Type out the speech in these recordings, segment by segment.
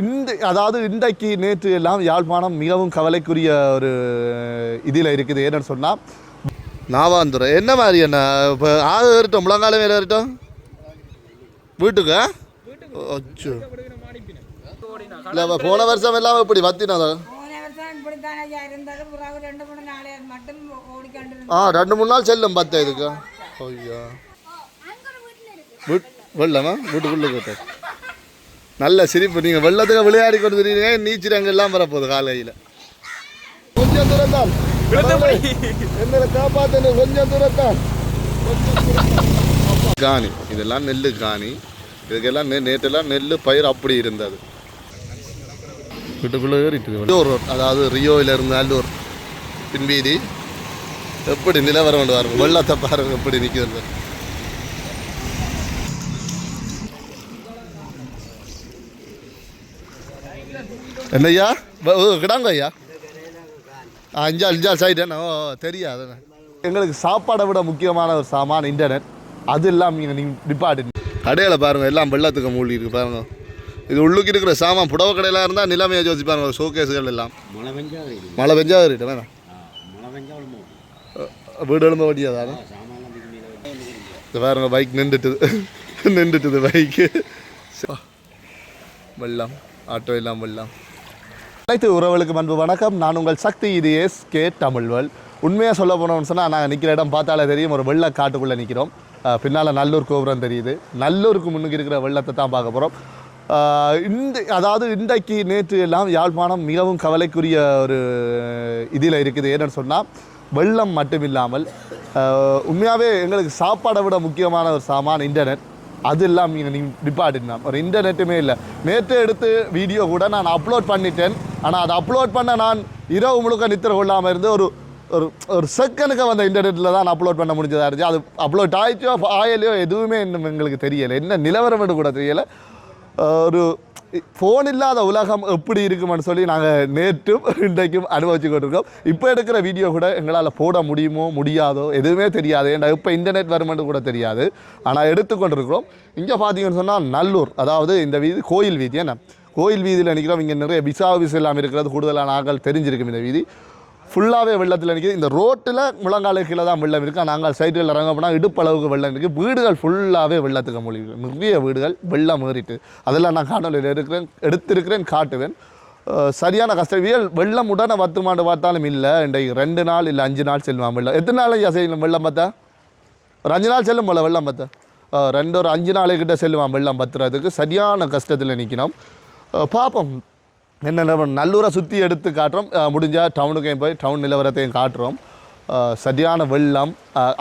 இந்த அதாவது இன்றைக்கு நேற்று எல்லாம் யாழ்ப்பாணம் மிகவும் கவலைக்குரிய ஒரு இதில் இருக்குது. ஏன்னு சொன்னால் நாவாந்துரை என்ன மாதிரி என்ன? இப்போ ஆக ஏறிட்டோம். முழங்கால மேலே ஏறிட்டோம். வீட்டுக்கு? அச்சோ. இல்லை போன வருஷம் எல்லாம் மட்டும் ஓடிக்கொண்டு ஆ ரெண்டு மூணு நாள் செல்லும் பத்து இதுக்கு. ஐயா. வீட் வெள்ளமா? வீட்டுக்குள்ளே கேட்டேன். நல்ல சிரிப்பு. நீங்கள் வெள்ளத்துக்கு விளையாடி கொண்டு தெரியுங்க நீச்சல் அங்கே எல்லாம் வரப்போகுது காலையில். கொஞ்சம் தூரம் தான் என்னை காப்பாற்று கொஞ்சம் தூரம் தான் காணி. இதெல்லாம் நெல் காணி. இதுக்கெல்லாம் நேற்றெல்லாம் நெல் பயிர் அப்படி இருந்தது. வீட்டுக்குள்ளே ஏறிட்டு ரோட் அதாவது ரியோவில் இருந்து அல்லூர் பின்வீதி. எப்படி நிலவரம் கொண்டு பாருங்க வெள்ளத்தை பாருங்க எப்படி நிற்கிறது என்னய்யா? கிடாங்க ஐயா ஆ, அஞ்சால் அஞ்சால் சைடு ஓ தெரியாது. எங்களுக்கு சாப்பாடை விட முக்கியமான ஒரு சாமான் இன்டர்நெட். அது எல்லாம் நீங்கள் நீங்கள் டிபார்ட் கடையில் பாருங்கள் எல்லாம் வெள்ளத்துக்கு மூழ்கி இருக்கு பாருங்க. இது உள்ளுக்கு இருக்கிற சாமான் புடவை கடையில் இருந்தால் நிலைமையை யோசிச்சு பாருங்க ஷோகேஸுகள் எல்லாம். மழை பெஞ்சா இருட்டு வேணாம். வீடு எழும்ப வண்டியாதானே? இது பாருங்க பைக் நின்றுட்டுது. நின்றுட்டுது பைக்கு வெள்ளம் ஆட்டோ எல்லாம் வெள்ளம். அனைத்து உறவுகளுக்கு அன்பு வணக்கம். நான் உங்கள் சக்தி இது எஸ் கே தமிழ்வல் உண்மையாக சொல்ல போனோம்னு சொன்னால் நாங்கள் நிற்கிற இடம் பார்த்தாலே தெரியும். ஒரு வெள்ள காட்டுக்குள்ளே நிற்கிறோம் பின்னால் நல்லூர் கோபுரம் தெரியுது. நல்லூருக்கு முன்னுக்கு இருக்கிற வெள்ளத்தை தான் பார்க்க போகிறோம் இந்த அதாவது இன்றைக்கு நேற்று எல்லாம் யாழ்ப்பாணம் மிகவும் கவலைக்குரிய ஒரு இதில் இருக்குது. ஏன்னு சொன்னால் வெள்ளம் மட்டும் இல்லாமல் உண்மையாகவே எங்களுக்கு சாப்பாடை விட முக்கியமான ஒரு சாமான் இன்டர்நெட். அது இல்லாமல் நீங்கள் நீங்கள் ஒரு இன்டர்நெட்டுமே இல்லை. நேற்று எடுத்து வீடியோ கூட நான் அப்லோட் பண்ணிட்டேன். ஆனால் அதை அப்லோட் பண்ண நான் இரவு முழுக்க நித்திர கொள்ளாமல் இருந்து ஒரு ஒரு ஒரு செகண்டுக்கு வந்த இன்டர்நெட்டில் தான் அப்லோட் பண்ண முடிஞ்சதா இருந்துச்சு. அது அப்லோட் ஆயிடுச்சோ ஆகலையோ எதுவுமே இன்னும் எங்களுக்கு தெரியலை. என்ன நிலவரம்னு கூட தெரியலை. ஒரு ஃபோன் இல்லாத உலகம் எப்படி இருக்குமென்னு சொல்லி நாங்கள் நேற்றும் இன்றைக்கும் அனுபவிச்சு கொண்டிருக்கோம் இப்போ எடுக்கிற வீடியோ கூட எங்களால் போட முடியுமோ முடியாதோ எதுவுமே தெரியாது. ஏன்னா இப்போ இன்டர்நெட் வருமென்று கூட தெரியாது. ஆனால் எடுத்துக்கொண்டிருக்கிறோம் இங்கே பார்த்தீங்கன்னு சொன்னால் நல்லூர் அதாவது இந்த வீதி கோயில் வீதி என்ன? கோயில் வீதியில் நிற்கிறோம் இங்கே நிறைய விசா ஆஃபீஸ் இல்லாமல் இருக்கிறது. கூடுதலான ஆட்கள் தெரிஞ்சிருக்கும் இந்த வீதி. ஃபுல்லாகவே வெள்ளத்தில் நிற்கிது இந்த ரோட்டில் முழங்காலுக்கு கீழே தான் வெள்ளம் இருக்குது நாங்கள் சைடில் இறங்க போனால் இடுப்பளவுக்கு வெள்ளம் இருக்குது வீடுகள் ஃபுல்லாகவே வெள்ளத்துக்கு மூழ்கி நிறைய வீடுகள் வெள்ளம் ஏறிட்டு. அதெல்லாம் நான் காணொலியில் இருக்கிறேன் எடுத்திருக்கிறேன் காட்டுவேன். சரியான கஷ்டவியல் வெள்ளம் உடனே பத்துமாண்டு பார்த்தாலும் இல்லை. இன்றைக்கு ரெண்டு நாள் இல்லை அஞ்சு நாள் செல்லுவான் வெள்ளம். எத்தனை நாள் ஐயா செய்யணும் வெள்ளம் பார்த்தா ஒரு அஞ்சு நாள் செல்லும் போல வெள்ளம் பார்த்தா ரெண்டு ஒரு அஞ்சு நாளைக்கிட்ட செல்லுவான் வெள்ளம் பத்துறதுக்கு. சரியான கஷ்டத்தில் நிற்கணும் பார்ப்போம். என்ன நிலவரம் நல்லூரை சுற்றி எடுத்து காட்டுறோம். முடிஞ்சால் டவுனுக்கையும் போய் டவுன் நிலவரத்தையும் காட்டுறோம். சரியான வெள்ளம்.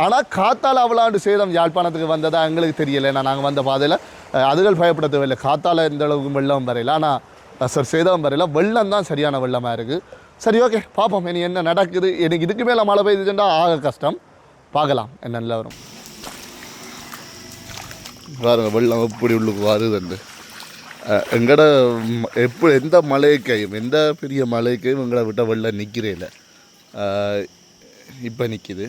ஆனால் காத்தால் அவ்வளாண்டு சேதம் யாழ்ப்பாணத்துக்கு வந்ததா எங்களுக்கு தெரியலை. ஏன்னா நாங்கள் வந்த பாதையில் அதுகள் பயப்பட தேவையில்லை காத்தால் எந்த அளவுக்கு வெள்ளம் வரையில. ஆனால் சார் சேதம் வரையில. வெள்ளம் தான் சரியான வெள்ளமாக இருக்குது சரி ஓகே பார்ப்போம். இனி என்ன நடக்குது? எனக்கு இதுக்கு மேலே மழை பெய்யுதுன்னா ஆக கஷ்டம். பார்க்கலாம் என்ன நிலவரம். பாருங்கள் வெள்ளம் எப்படி உள்ளுக்கு வருதுண்டு எங்கட ம- எப்படி எந்த மலைக்கையும் எந்த பெரிய மலைக்கையும் எங்களை விட்ட வெள்ளம் நிற்கிறேல இப்போ நிற்கிது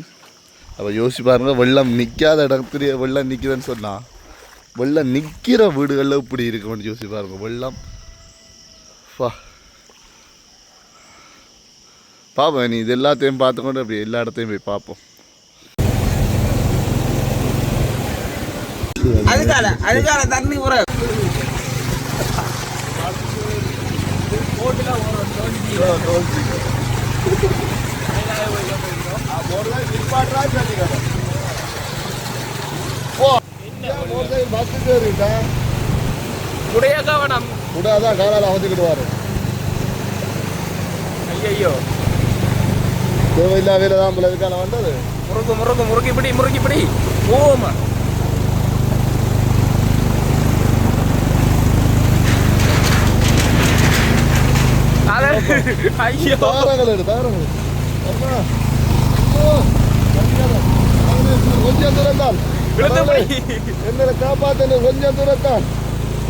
அப்போ யோசிச்சு பாருங்க வெள்ளம் நிற்காத இடத்துல வெள்ளம் நிற்கிதுன்னு சொன்னால் வெள்ளம் நிற்கிற வீடுகளில் இப்படி இருக்கும்னு யோசிச்சு பாருங்க வெள்ளம். ஃபா. பார்ப்போம் நீ இது எல்லாத்தையும் பார்த்துக்கொண்டு அப்படி எல்லா இடத்தையும் போய் பார்ப்போம் அதுக்கால அதுக்கால தண்ணி உர உடைய கவனம் கூடாதான் காலால் அவதிக்கிடுவார் ஐயோ தேவையில்லா வேலை தான் போல இருக்கான வந்தது. முறுக்கு முறுக்கு முறுக்கி பிடி முறுக்கி பிடி ஓமா அத ஐயோ தாரங்கள் எடு தாரங்கள் கொஞ்சம் தூரம் தான் விழுந்து போய். என்னை காப்பாத்தன கொஞ்சம் தூரம் தான்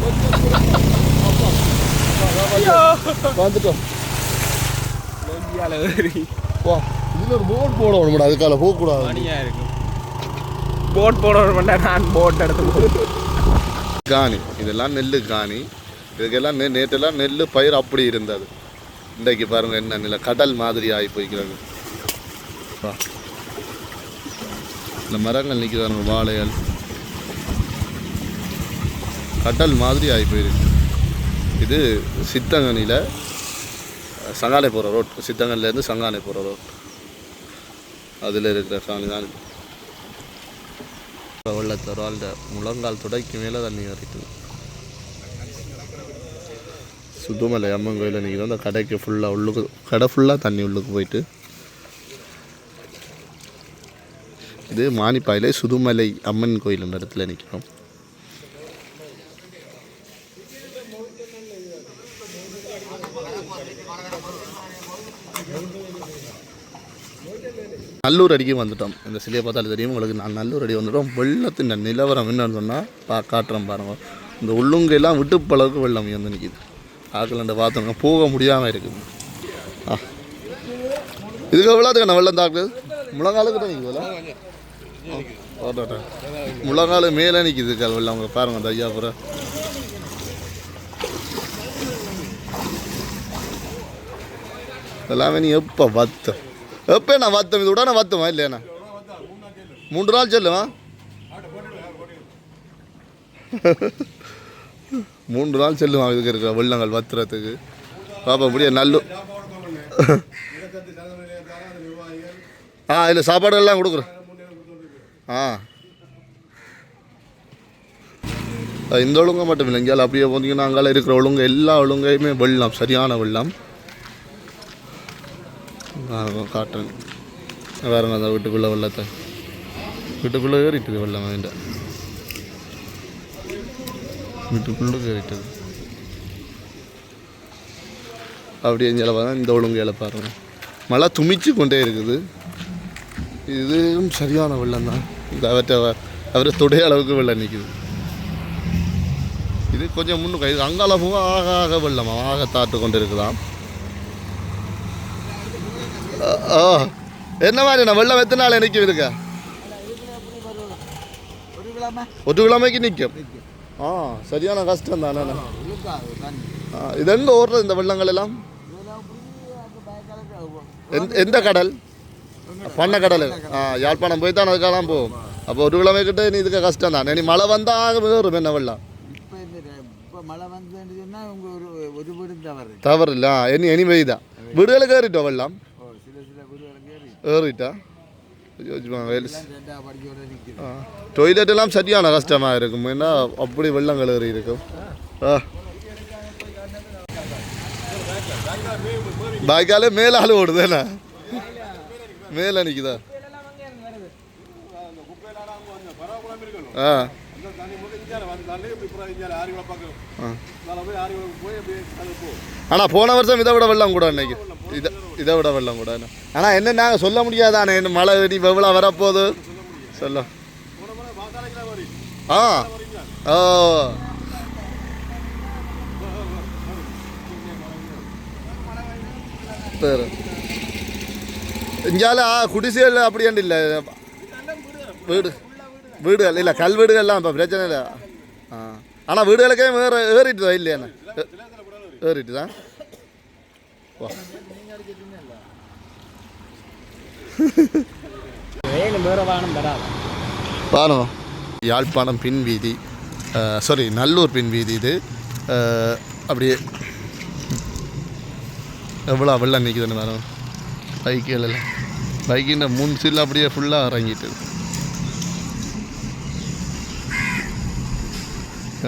கொஞ்சம் தூரம் தான். அப்பா. ஐயோ வந்துட்டோம் லொங்கியால ஏறி இதுல ஒரு போட் போடணும் அதுக்கால போகக்கூடாது மணியா இருக்கும் போட் போட மாட்டேன் நான் போட் எடுத்து காணி இதெல்லாம் நெல் காணி இதுக்கெல்லாம் நெ நேற்றெல்லாம் நெல் பயிர் அப்படி இருந்தது இன்றைக்கு பாருங்க என்ன நில? கடல் மாதிரி ஆகி போய்க்கிறாங்க இந்த மரங்கள் நிற்கிறாங்க வாழைகள். கடல் மாதிரி ஆகி போயிருக்கு. இது சித்தங்கனியில் சங்கானை போகிற ரோட். சித்தங்கன்லேருந்து சங்கானை போகிற ரோட். அதில் இருக்கிற சாணி தான் இது. அந்த முழங்கால் துடைக்கு மேலே தண்ணி வரைக்கும் சுதுமலை அம்மன் கோயிலில் நிற்கிறோம் அந்த கடைக்கு ஃபுல்லாக உள்ளுக்கு கடை ஃபுல்லாக தண்ணி உள்ளுக்கு போயிட்டு. இது மானிப்பாயிலே சுதுமலை அம்மன் கோயில் என்ற இடத்துல நிற்கிறோம் நல்லூர் அடிக்கு வந்துட்டோம். இந்த சிலையை பார்த்தாலும் தெரியும். உங்களுக்கு நான் நல்லூர் அடி வந்துட்டோம். வெள்ளத்தின் நிலவரம் என்னன்னு சொன்னால் பா காட்டுறோம் பாருங்க. இந்த உள்ளுங்கையெல்லாம் விட்டு பழவுக்கு வெள்ளம் வந்து நிற்கிது ஆக்கலண்ட பார்த்தோங்க போக முடியாமல் இருக்குது. ஆ. இதுக்கு எவ்வளோத்துக்கு நான் வெள்ளம் தாக்குது முழங்காலுக்கிட்ட நிற்குதுல்ல ஓட்டோட்ட முழங்கால் மேலே நிற்கிது வெள்ளம். அவங்க பாருங்க அந்த ஐயாபுரம் எல்லாமே நீ எப்போ வத்தம் எப்போ நான் வத்தம் இது உடனே வத்தமா இல்லையாண்ணா மூன்று நாள் செல்லுமா? மூன்று நாள் செல்லும் இதுக்கு இருக்கிற வெள்ளங்கள் வத்துறதுக்கு பாப்பா முடிய நல்ல. ஆ இல்லை சாப்பாடுகள்லாம் கொடுக்குறேன். ஆ. இந்த ஒழுங்கை மட்டும் இல்லை. இங்கே அப்படியே போந்தீங்கன்னா அங்கால இருக்கிற ஒழுங்கு எல்லா ஒழுங்கையுமே வெள்ளம் சரியான வெள்ளம். காட்டன் வேறு அந்த வீட்டுக்குள்ளே வெள்ளத்தை? வீட்டுக்குள்ளே ஏறிட்டுது வெள்ளம் வேண்டாம் வீட்டுக்குள்ளே ஏறிட்டது அப்படியே இங்கே பார்த்தா இந்த ஒழுங்கையில் பாருங்க. மழை துமிச்சு கொண்டே இருக்குது. இதுவும் சரியான வெள்ளம் தான். இந்த அவற்றை அவரை தொடைய அளவுக்கு வெள்ளம் நிற்குது இது கொஞ்சம் முன்னுக்கு இது அங்கால போக ஆக ஆக வெள்ளம் ஆக தாட்டு கொண்டு இருக்குதாம் ஆ. என்ன மாதிரி நான் வெள்ளம் எத்தனை நாள் நிற்கும் இருக்க ஒரு கிழமைக்கு நிற்கும். ஆ சரியான கஷ்டம் தானே இது எங்கே ஓடுறது இந்த வெள்ளங்கள் எல்லாம்? எந்த எந்த கடல்? பண்ண கடல் ஆ யாழ்ப்பாணம் போய் தான் அதுக்கெல்லாம் போகும் அப்போ ஒரு கிழமை கிட்ட நீ இதுக்கு கஷ்டம் தான். நீ மழை வந்தால் வேறும் என்ன வெள்ளம்? தவறு. இல்லை. இனி இனி பெய்தா வீடுகளுக்கு ஏறிட்டோம் வெள்ளம்? ஏறிட்டா? டொய்லெட் எல்லாம் சரியான கஷ்டமாக இருக்கும். ஏன்னா அப்படி வெள்ளம் கலரி இருக்கும். ஆ. பாய்க்காலே மேலால் ஓடுது என்ன? மேலே நிற்குதா ஆ. ஆனால் போன வருஷம் இதை விட வெள்ளம் கூட அன்னைக்கு இதை இதை விட வெள்ளம் கூட ஆனால் என்ன நாங்கள் சொல்ல முடியாதானே? என்ன மழை நீ எவ்வளோ வரப்போகுது. சொல்ல ஆ. ஓ. சரி. இங்கால குடிசைகள் அப்படியாண்டு இல்லை? வீடு. வீடுகள் இல்லை கல் வீடுகள்லாம் இப்போ பிரச்சனை இல்லை. ஆ. ஆனால் வீடுகளுக்கே வேறு ஏறிட்டுதா இல்லையாண்ணே ஏறிட்டு தான் வா. வேணும் வேறு வாகனம் வராது. பாருங்க யாழ்ப்பாணம் பின் வீதி. சாரி நல்லூர் பின் வீதி இது. அப்படியே எவ்வளோ வெள்ளம் நிற்குதுன்னு பாருங்க பைக்குகள் எல்லாம் பைக்கின் மூணு சீல் அப்படியே ஃபுல்லாக இறங்கிட்டு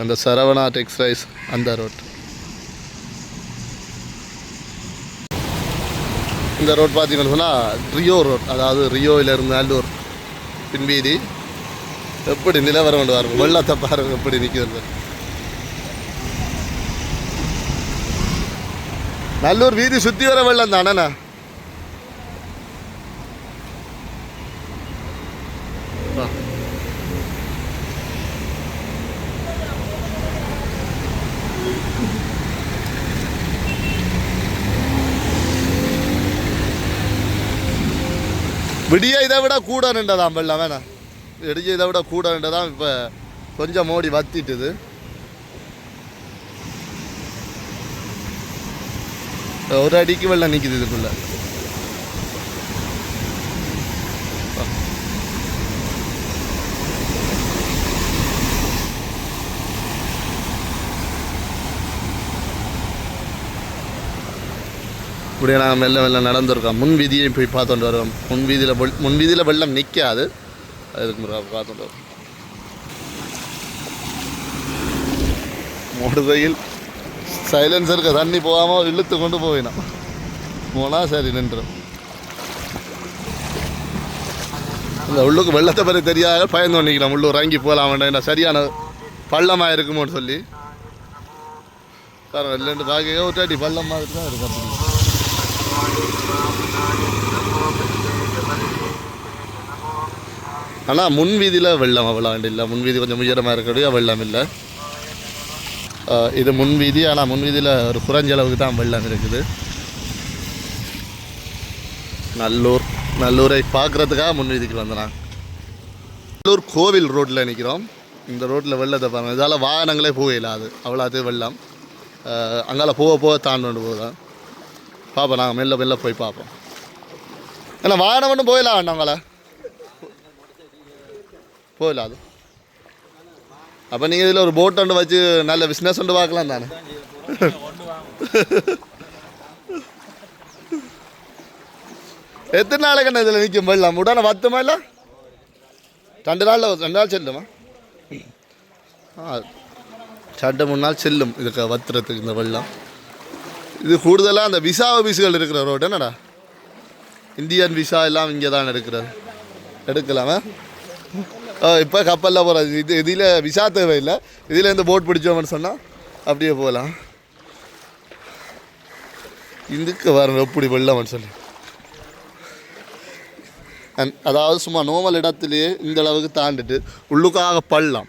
அந்த சரவணா டெக்ஸ்டைல்ஸ் அந்த ரோட். இந்த ரோட் பார்த்தீங்கன்னு சொன்னால் ரியோ ரோட். அதாவது ரியோவிலிருந்து நல்லூர் பின்வீதி. எப்படி நிலவரம் கொண்டு பாருங்க. வெள்ளத்தை பாருங்கள் எப்படி நிற்கிறது நல்லூர் வீதி சுற்றி வர வெள்ளம் தானேண்ணா விடிய இதை விட கூட நின்றதாம் வெள்ளம் வேணாம் விடிய இதை விட கூட நின்றதான் இப்போ கொஞ்சம் மோடி வத்திட்டுது. ஒரு அடிக்கு வெள்ளம் நிற்கிது இதுக்குள்ளே. இப்படி நான் மெல்ல மெல்ல நடந்திருக்கோம். முன் வீதியை போய் பார்த்துட்டு வருவோம். முன் வீதியில் வெள் முன் வீதியில் வெள்ளம் நிற்காது அதுக்கு முறை பார்த்துட்டு வரோம் மோட்டர் சைலன்சருக்கு தண்ணி போகாமல் இழுத்து கொண்டு போயினான் போனால் சரி நின்றுடும். இந்த உள்ளுக்கு வெள்ளத்தை பற்றி தெரியாத பயந்து பண்ணிக்கலாம் உள்ளூர் இறங்கி போகலாம் வேண்டாம். சரியான பள்ளமாக இருக்குமோன்னு சொல்லி. பாருங்கள் இல்லைன்னு பார்க்க ஒரு அடி பள்ளம் மாதிரி தான் ஆனால் முன் வீதியில் வெள்ளம் அவ்வளோ இல்லை. முன் வீதி கொஞ்சம் உயரமாக இருக்கிறது வெள்ளம் இல்லை. இது முன் வீதி ஆனால் முன் வீதியில் ஒரு குறைஞ்ச அளவுக்கு தான் வெள்ளம் இருக்குது. நல்லூர் நல்லூரை பார்க்குறதுக்காக முன் வீதிக்கு வந்தேன். நல்லூர் கோவில் ரோட்டில் நிற்கிறோம் இந்த ரோட்டில் வெள்ளத்தை பாருங்கள் இதால் வாகனங்களே போக அது. அவ்வளோது வெள்ளம். அங்கால போக போக தாண்டு போகுதான் பார்ப்போம் நாங்கள் மெல்ல மெல்ல போய் பார்ப்போம் ஏன்னா வாகனம் மட்டும் போயிடலாம் வேண்டாம் அவங்கள போயிடலாம் அது அப்போ நீங்கள் இதில் ஒரு போட் ஒன்று வச்சு நல்ல பிஸ்னஸ் ஒன்று பார்க்கலாம் தானே? எத்தனை நாளைக்கு என்ன இதில் நிற்கும் போயிடலாம். உடனே பத்துமா இல்லை? ரெண்டு நாளில் ரெண்டு நாள் செல்லுமா? ஆ ரெண்டு மூணு நாள் செல்லும் இதுக்கு வத்துறதுக்கு இந்த வெள்ளம். இது கூடுதலாக அந்த விசா ஆஃபீஸுகள் இருக்கிற ரோடு என்னடா? இந்தியன் விசா எல்லாம் இங்கே தான் எடுக்கிறது. எடுக்கலாமா இப்போ கப்பலில் போகிறது இது இதில் விசா தேவையில்லை. இதில் இந்த போட் பிடிச்சோம்னு சொன்னால் அப்படியே போகலாம். இதுக்கு வரணும் எப்படி வெள்ளம்னு சொல்லி. அதாவது சும்மா நோமல் இடத்துலையே இந்த அளவுக்கு தாண்டிட்டு உள்ளுக்காக பள்ளம்.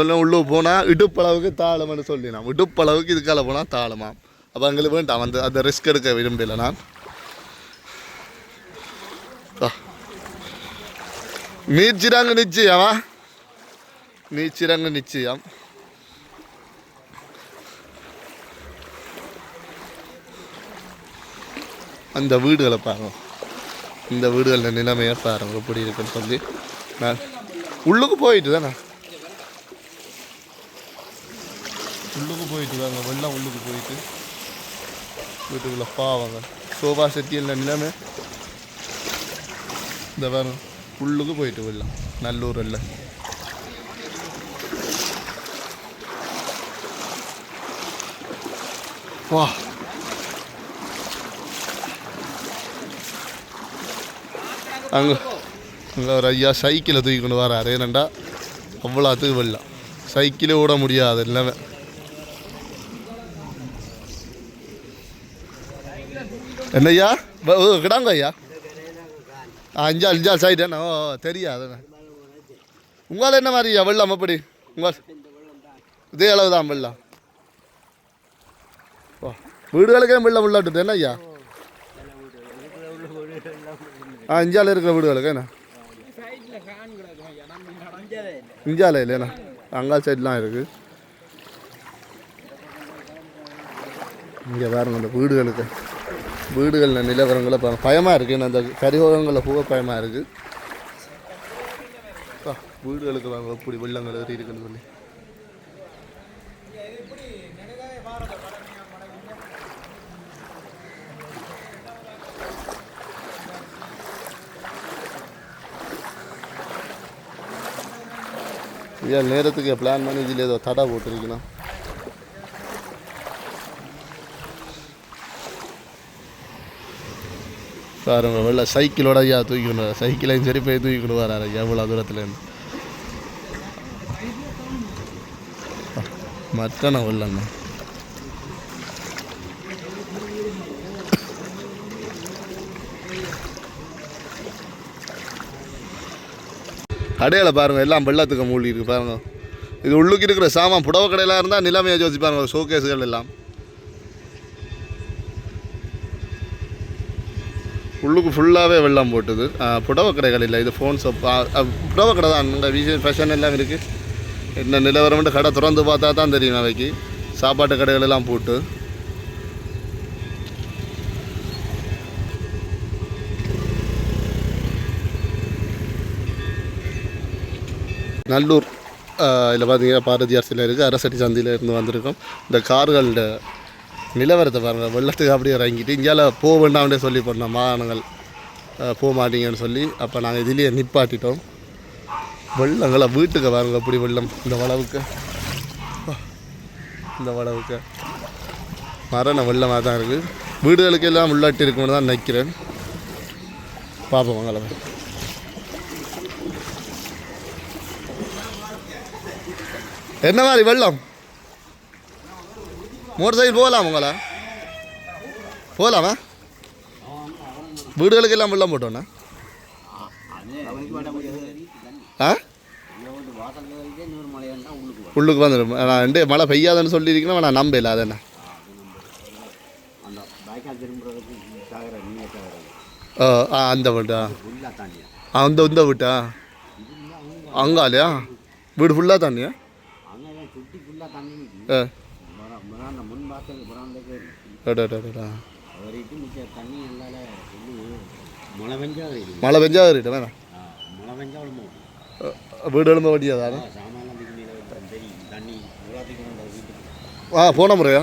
சொல்ல உள்ளுக்கு போனால் இடுப்பளவுக்கு தாளம்னு சொல்லி நான். இடுப்பளவுக்கு இதுக்கால போனால் தாளமாம். அப்போ எங்களுக்கு வேண்டாம். அந்த அந்த ரிஸ்க் எடுக்க விரும்பலை நான். மீச்சிராங்க நீச்சிரங்கு நிச்சயமா. நீச்சிரங்கு நிச்சயம். அந்த வீடுகளை பாருங்க. இந்த வீடுகளில் நிலைமையை பாருங்க. எப்படி இருக்குன்னு சொல்லி நான் உள்ளுக்கு போயிட்டு தானே? உள்ளுக்கு போயிட்டு தாங்க வெள்ளம் உள்ளுக்கு போயிட்டு வீட்டுக்குள்ளே பாவாங்க. சோபா செட்டியில் நிலைமை. இந்த பாருங்க. உள்ளுக்கு போயிட்டு வெள்ளம் நல்லூரில். வா. அங்கே அங்கே ஒரு ஐயா சைக்கிளை தூக்கி கொண்டு வராரு ஏனண்டா அவ்வளோத்துக்கு வெள்ளம் சைக்கிளே ஓட முடியாது எல்லாமே. என்னையா கிடாங்க ஐயா அஞ்சு அஞ்சு சைடு என்ன ஓ தெரியாது. உங்களால் என்ன மாதிரி வெள்ளம் எப்படி உங்கள் இதே அளவு தான் வெள்ளம். ஓ வீடுகளுக்கே வெள்ளம் உள்ளாட்டு என்ன ஐயா? ஆ இஞ்சால இருக்கிற வீடுகளுக்கு என்ன? இஞ்சால இல்லைண்ணா அங்காள் சைட்லாம் இருக்குது இங்கே வேறு அந்த வீடுகளுக்கு. வீடுகளில் நிலவரங்களை பயமாக இருக்குது அந்த கரிகோகங்களில் போக பயமாக இருக்குது அப்பா, வீடுகளுக்கு வாங்க எப்படி வெள்ளங்கள் ஏறி இருக்குன்னு சொல்லி. ஏன் நேரத்துக்கு பிளான் பண்ணி இதில் ஏதோ தடை போட்டிருக்கணும். பாருங்க வெள்ள சைக்கிளோட ஐயா தூக்கிக்கணும். சைக்கிளையும் சரி போய் தூக்கிக்கணும் வராரு ஐயா எவ்வளோ தூரத்துலேருந்து மட்டன வெள்ளண்ணா. கடையில் பாருங்க எல்லாம் வெள்ளத்துக்கு மூழ்கி இருக்கு பாருங்க. இது உள்ளுக்கு இருக்கிற சாமான் புடவை கடையில் இருந்தால் நிலைமையை யோசிச்சு பாருங்க ஷோகேஸுகள் எல்லாம். உள்ளுக்கு ஃபுல்லாகவே வெள்ளம் போட்டுது. புடவை கடைகள் இல்லை இது ஃபோன் ஷாப் புடவை கடை தான். இந்த விஷயம் ஃபேஷன் எல்லாம் இருக்குது என்ன நிலவரம்ட்டு கடை திறந்து பார்த்தா தான் தெரியும் அவைக்கு சாப்பாட்டு கடைகள் எல்லாம் போட்டு. நல்லூர் இதில் பார்த்தீங்கன்னா பாரதியார் சிலை இருக்குது அரசடி சந்தியில் இருந்து வந்திருக்கோம். இந்த கார்களோட நிலவரத்தை பாருங்கள் வெள்ளத்துக்கு அப்படியே இறங்கிட்டு இங்கேயால போக வேண்டாம்னே சொல்லி போனோம் வாகனங்கள் போக மாட்டீங்கன்னு சொல்லி அப்போ நாங்கள் இதுலேயே நிப்பாட்டிட்டோம். வெள்ளங்களை வீட்டுக்கு பாருங்க அப்படி வெள்ளம். இந்த வளவுக்கு. இந்த வளவுக்கு. மரண வெள்ளமாக தான் இருக்குது வீடுகளுக்கு எல்லாம் உள்ளாட்டி இருக்கும்னு தான் நினைக்கிறேன். பார்ப்போம் உங்களை என்ன மாதிரி வெள்ளம்? மோட்டர் சைக்கிள் போகலாம் உங்களா. போகலாமா? வீடுகளுக்கு எல்லாம் வெள்ளம் போட்டோண்ணா ஆ? உள்ளுக்கு வந்துடும் நான் ரெண்டு மழை பெய்யாதுன்னு சொல்லியிருக்கேன் நான் நம்பல அது என்ன? அந்த பாய்க்கால் திரும்புறதுக்கு சாகர நீங்க சாகர ஆ அந்த வீட்டா? அந்த இந்த வீட்டா? அங்காலையா? வீடு ஃபுல்லாக தானியா அங்கே தான் சுட்டி ஃபுல்லாக தண்ணி நிற்கி ஆ. எல்லாம் இன்னும் மழை பெஞ்சா வருட்டு வேணாம் வீடு எழும்ப வண்டியாதானே ஆ போன முறையா?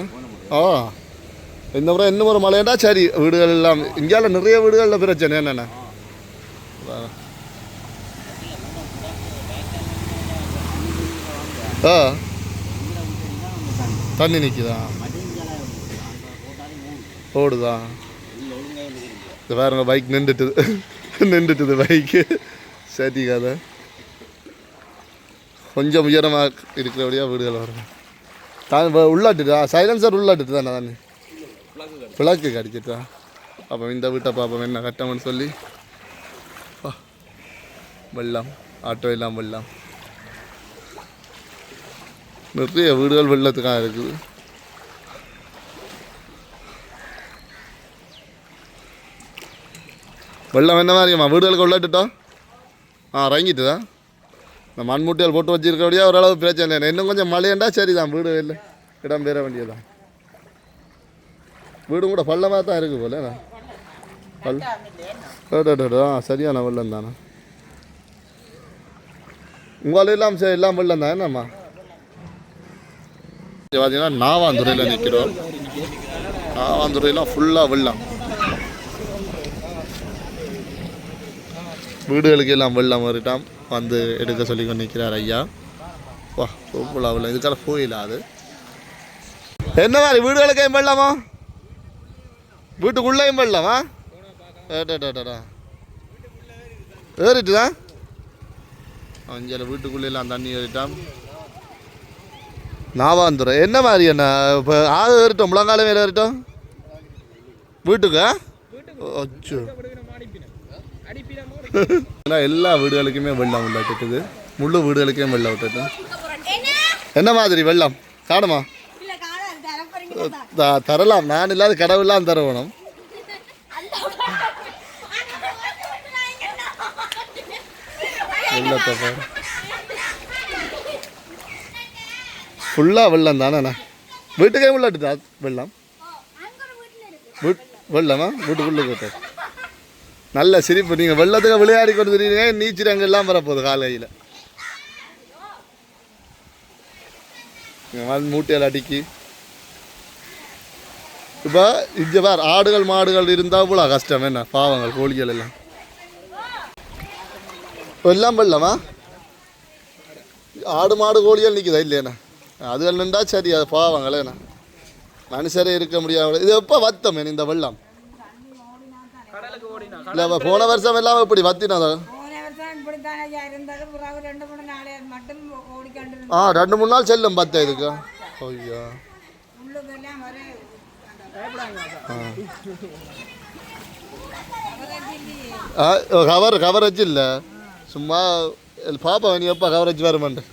ஆ. இந்த முறை என்ன முறை மழையாண்டா? சரி வீடுகள் எல்லாம் இந்தியாவில் நிறைய வீடுகளில் பிரச்சனை என்னென்ன ஆ. தண்ணி நிற்குதா ஓடுதா? இது பாருங்க பைக் நின்றுட்டுது நின்றுட்டுது பைக்கு சரி கதை. கொஞ்சம் உயரமாக இருக்கிறபடியாக வீடுகள் வரும். தான் உள்ளாட்டுதா சைலன்சர் உள்ளாட்டுட்டு தானே தானே? விளக்கு கடிச்சிட்டா? அப்போ இந்த வீட்டை பார்ப்போம் என்ன கட்டம்னு சொல்லி. வெள்ளம் ஆட்டோ எல்லாம் வெள்ளம். நிறைய வீடுகள் வெள்ளத்துக்காக இருக்குது. வெள்ளம் என்ன மாதிரிம்மா வீடுகளுக்கு உள்ளாட்டுட்டா ஆ இறங்கிட்டுதா? இந்த மண்மூட்டைகள் போட்டு வச்சிருக்கபடியா ஓரளவு பிரச்சனை இல்லை இன்னும் கொஞ்சம் மழையண்டா? சரி தான் வீடு இல்லை இடம் பெற வேண்டியதுதான். வீடும் கூட பள்ளமாக தான் இருக்குது போல பல் ஆ சரியான வெள்ளம் தானே? உங்களால் எல்லாம் சரி எல்லாம் வெள்ளம் தான் என்னம்மா? பார்த்தீங்கன்னா நாவாந்துறையில் நிற்கிறோம் நாவாந்துறையெல்லாம் ஃபுல்லாக வெள்ளம். வீடுகளுக்கு எல்லாம் வெள்ளம் வருட்டாம் வந்து எடுக்க சொல்லி கொண்டு நிற்கிறார் ஐயா. வா ரொம்ப வெள்ளம் இதுக்கால போயில அது. என்ன மாதிரி வீடுகளுக்கு ஏன் வெள்ளமா? வீட்டுக்குள்ளேயும் வெள்ளமா? ஏடாடாடா ஏறிட்டுதா? அஞ்சில் வீட்டுக்குள்ளே எல்லாம் தண்ணி ஏறிட்டான் நாவாந்துறை. என்ன மாதிரி என்ன? இப்போ ஆறு ஏறிட்டோம் முழங்கால மேலே ஏறிட்டோம்? வீட்டுக்கா. அச்சோ. ஏன்னா எல்லா வீடுகளுக்குமே வெள்ளம் விட்டுட்டுது முழு வீடுகளுக்கே வெள்ளம் விட்டுட்டு என்ன மாதிரி வெள்ளம்? காணுமா? த- தரலாம். நான் இல்லாத வெள்ளத்தை பாரு. ஃபுல்லாக வெள்ளம் தானே வீட்டுக்கே உள்ளாட்டுதா வெள்ளம்? வெள்ளமா? வீட்டுக்குள்ளே போட்டு நல்ல சிரிப்பு. நீங்கள் வெள்ளத்துக்கு விளையாடி கொண்டு தெரியுங்க நீச்சல் அங்கே எல்லாம் வரப்போகுது காலையில். மூட்டையில் அடிக்கி. இப்போ இங்கே பார் ஆடுகள் மாடுகள் இருந்தால் இவ்வளோ கஷ்டம். என்ன பாவங்கள் கோழிகள் எல்லாம். எல்லாம் வெள்ளமா? ஆடு மாடு கோழிகள் நிற்குதா இல்லையாண்ணா அதுகள் நின்றா சரி அது பாவங்களேண்ணா என்ன? மனுஷரே இருக்க முடியாது இது எப்போ வத்தம் இந்த வெள்ளம்? இல்லை போன வருஷம் எல்லாம் இப்படி வத்தினதா? ஆ ரெண்டு மூணு நாள் செல்லும் பத்த இதுக்கு. ஐயா. கவர் கவரேஜ் இல்லை. சும்மா பாப்பா நீ எப்போ கவரேஜ் வருமான்ட்டு